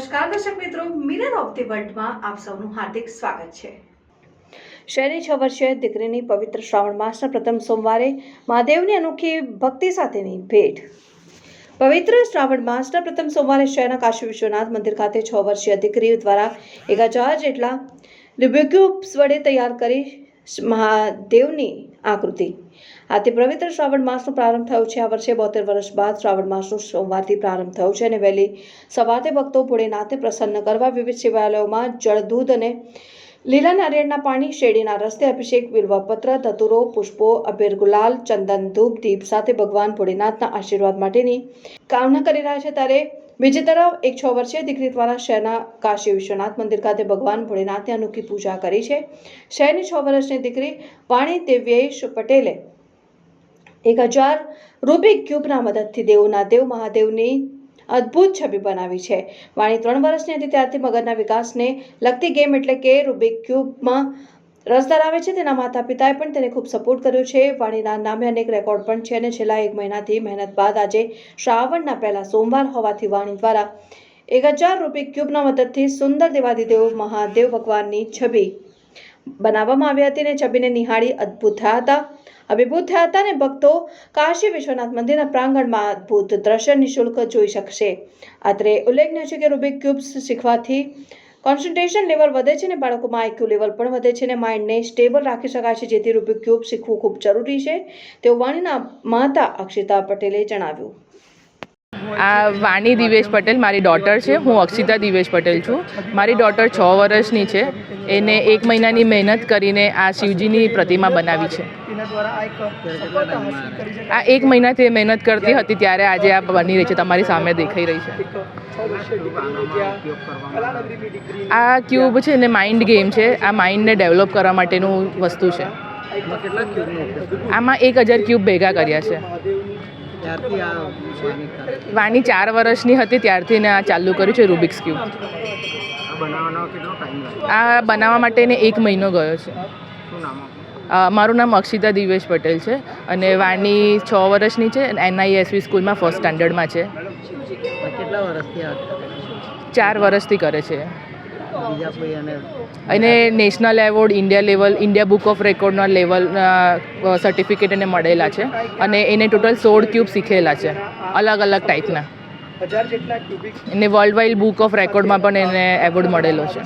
નમસ્કાર દર્શક મિત્રો મિરર ઓફ ધી વર્લ્ડમાં આપ સૌનું હાર્દિક સ્વાગત છે. શહેરની છ વર્ષીય દીકરીની પવિત્ર શ્રાવણ માસના પ્રથમ સોમવારે મહાદેવની અનોખી ભક્તિ સાથેની ભેટ. પવિત્ર શ્રાવણ માસના પ્રથમ સોમવારે શહેરના કાશી વિશ્વનાથ મંદિર ખાતે છ વર્ષીય દીકરી દ્વારા એક હજાર જેટલા રિબ્યુક્યુબ્સ વડે તૈયાર કરી મહાદેવની આકૃતિ. આથી પવિત્ર શ્રાવણ માસનો પ્રારંભ થયો છે. આ વર્ષે બોતેર વર્ષ બાદ શ્રાવણ માસનો સોમવારથી પ્રારંભ થયો છે અને વહેલી સવારે ભક્તો ભોળેનાથને પ્રસન્ન કરવા વિવિધ શિવાલયોમાં જળદૂધ અને લીલા નારિયેળના પાણી, શેરડીના રસ્તે અભિષેક બિલ્વપત્ર ધતુરો, પુષ્પો અબીર ગુલાલ, ચંદન, ધૂપ, દીપ સાથે ભગવાન ભોળેનાથના આશીર્વાદ માટેની કામના કરી રહ્યા છે. ત્યારે બીજી તરફ એક છ વર્ષીય દીકરી દ્વારા શહેરના કાશી વિશ્વનાથ મંદિર ખાતે ભગવાન ભોળેનાથની અનોખી પૂજા કરી છે. શહેરની છ વર્ષની દીકરી વાણી દિવ્યેશ પટેલે એક હજાર રૂબિક ક્યુબના મદદથી દેવોના દેવ મહાદેવની અદ્ભુત છબી બનાવી છે. વાણી ત્રણ વર્ષની હતી ત્યારથી મગજના વિકાસને લગતી ગેમ એટલે કે રૂબિક ક્યુબમાં રસ ધરાવે છે. તેના માતા પિતાએ પણ તેને ખૂબ સપોર્ટ કર્યો છે. વાણીના નામે અનેક રેકોર્ડ પણ છે અને છેલ્લા એક મહિનાથી મહેનત બાદ આજે શ્રાવણના પહેલા સોમવાર હોવાથી વાણી દ્વારા એક હજાર રૂપિક ક્યુબના મદદથી સુંદર દેવાદિદેવ મહાદેવ ભગવાનની છબી બનાવવામાં આવી હતી અને છબીને નિહાળી અદ્ભુત થયા હતા. અભિભૂત થયા હતા અને ભક્તો કાશી વિશ્વનાથ મંદિરના પ્રાંગણમાં અદ્ભુત દ્રશ્ય નિઃશુલ્ક જોઈ શકશે. અત્રે ઉલ્લેખનીય છે કે રૂબિક ક્યુબ્સ શીખવાથી કોન્સન્ટ્રેશન લેવલ વધે છે અને બાળકોમાં આઈક્યુ લેવલ પણ વધે છે અને માઇન્ડને સ્ટેબલ રાખી શકાય છે, જેથી રૂબિક ક્યુબ શીખવું ખૂબ જરૂરી છે. તેવું વાણીના માતા અક્ષિતા પટેલે જણાવ્યું. આ વાણી દિવેશ પટેલ મારી ડોટર છે. હું અક્ષિતા દિવેશ પટેલ છું. મારી ડોટર છ વર્ષની છે. એને એક મહિનાની મહેનત કરીને આ શિવજીની પ્રતિમા બનાવી છે. આ એક મહિનાથી મહેનત કરતી હતી ત્યારે આજે આ બની રહી છે. તમારી સામે દેખાઈ રહી છે. આ ક્યુબ છે ને માઇન્ડ ગેમ છે. આ માઇન્ડને ડેવલપ કરવા માટેનું વસ્તુ છે. આમાં એક હજાર ક્યુબ ભેગા કર્યા છે. વાની ચાર વર્ષની હતી ત્યારથી ને આ ચાલુ કર્યું છે રૂબિક્સ ક્યુબ આ બનાવવા માટેને એક મહિનો ગયો છે. મારું નામ અક્ષિતા દિવેશ પટેલ છે અને વાણી છ વર્ષની છે એનઆઈએસવી સ્કૂલમાં ફર્સ્ટ સ્ટાન્ડર્ડમાં છે? ચાર વર્ષથી કરે છે. બીજા કોઈ અને અને national award India level India book of રેકોર્ડના level certificate એને મળેલા છે. અને એને ટોટલ સોળ ક્યુબ શીખેલા છે અલગ અલગ ટાઈપના એને વર્લ્ડ વાઇડ બુક ઓફ રેકોર્ડમાં પણ એને એવોર્ડ મળેલો છે.